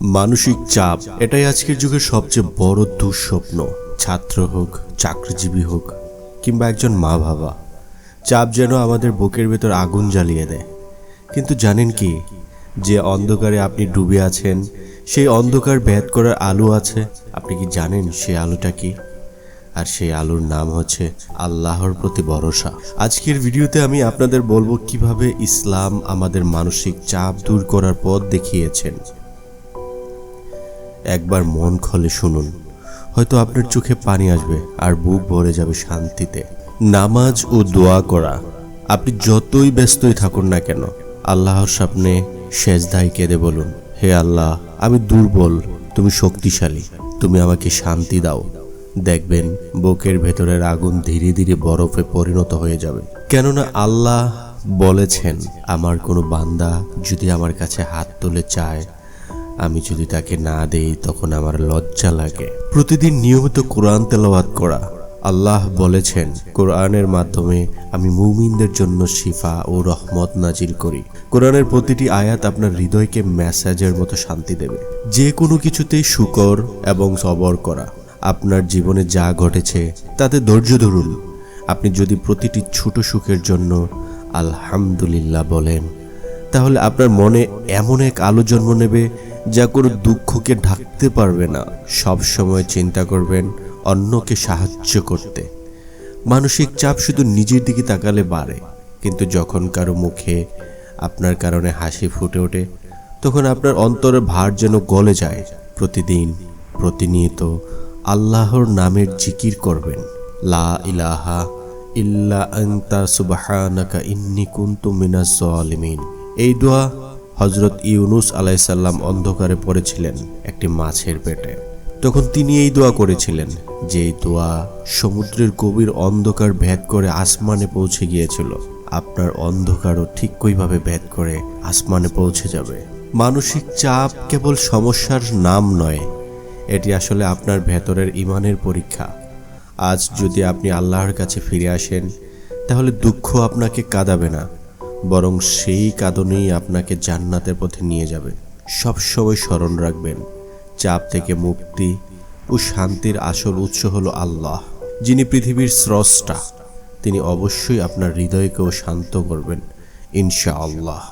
মানসিক চাপ, এটাই আজকের যুগের সবচেয়ে বড় দুঃস্বপ্ন। ছাত্র হোক, চাকরিজীবী হোক, কিংবা একজন মা বাবা, চাপ যেন আমাদের বুকের ভেতর আগুন জ্বালিয়ে দেয়। কিন্তু জানেন কি, যে অন্ধকারে আপনি ডুবে আছেন, সেই অন্ধকার ভেদ করার আলো আছে। আপনি কি জানেন সেই আলোটা কি? আর সেই আলোর নাম হচ্ছে আল্লাহর প্রতি ভরসা। আজকের ভিডিওতে আমি আপনাদের বলব কীভাবে ইসলাম আমাদের মানসিক চাপ দূর করার পথ দেখিয়েছেন। একবার মন খলে শুনুন। হয়তো আপনার চোখে পানি আসবে আর বুক ভরে যাবে শান্তিতে। নামাজ ও দোয়া করা। আপনি যতই ব্যস্তই থাকুন না কেন, আল্লাহর সামনে সেজদাই কেঁদে বলুন, হে আল্লাহ, আমি দুর্বল, তুমি শক্তিশালী, তুমি আমাকে শান্তি দাও। দেখবেন, বুকের ভেতরের আগুন ধীরে ধীরে বরফে পরিণত হয়ে যাবে। কেননা আল্লাহ বলেছেন, আমার কোনো বান্দা যদি আমার কাছে হাত তুলে চায় আমি যদি তাকে না দেই, তখন আমার লজ্জা লাগে। প্রতিদিন নিয়মিত কোরআন তেলাওয়াত করা। আল্লাহ বলেছেন, কোরআনের মাধ্যমে আমি মুমিনদের জন্য শিফা ও রহমত নাজিল করি। কোরআনের প্রতিটি আয়াত আপনার হৃদয়কে মেসেজের মতো শান্তি দেবে। যে কোনো কিছুতেই শুকর এবং সবর করা। আপনার জীবনে যা ঘটেছে, তাতে ধৈর্য ধরুন। আপনি যদি প্রতিটি ছোট সুখের জন্য আলহামদুলিল্লাহ বলেন, তাহলে আপনার মনে এমন এক আলো জন্ম নেবে যা কোনো দুঃখকে ঢাকতে পারবে না। সব সময় চিন্তা করবেন অন্যকে সাহায্য করতে। মানসিক চাপ শুধু নিজের দিকে তাকালে বাড়ে, কিন্তু যখন কারও মুখে আপনার কারণে হাসি ফুটে ওঠে, তখন আপনার অন্তরের ভার যেন গলে যায়। প্রতিদিন প্রতিনিয়ত আল্লাহর নামের জিকির করবেন। লা ইলাহা ইল্লা আনতা সুবহানাকা ইন্নী কুনতু মিনাজ জালিমিন। এই দোয়া হজরত ইউনুস আলাইসাল্লাম অন্ধকারে পড়েছিলেন একটি মাছের পেটে। তখন তিনি এই দোয়া করেছিলেন যে দোয়া সমুদ্রের গভীর অন্ধকার ভেদ করে আসমানে পৌঁছে গিয়েছিল। আপনার অন্ধকারও ঠিক কইভাবে ভেদ করে আসমানে পৌঁছে যাবে। মানসিক চাপ কেবল সমস্যার নাম নয়, এটি আসলে আপনার ভেতরের ইমানের পরীক্ষা। আজ যদি আপনি আল্লাহর কাছে ফিরে আসেন, তাহলে দুঃখ আপনাকে কাঁদাবে না। বরং সেই কাঁদনেই আপনাকে জান্নাতের পথে নিয়ে যাবে। সবসময় স্মরণ রাখবেন, চাপ থেকে মুক্তি ও শান্তির আসল উৎস হল আল্লাহ, যিনি পৃথিবীর স্রষ্টা। তিনি অবশ্যই আপনার হৃদয়কেও শান্ত করবেন, ইনশাআল্লাহ।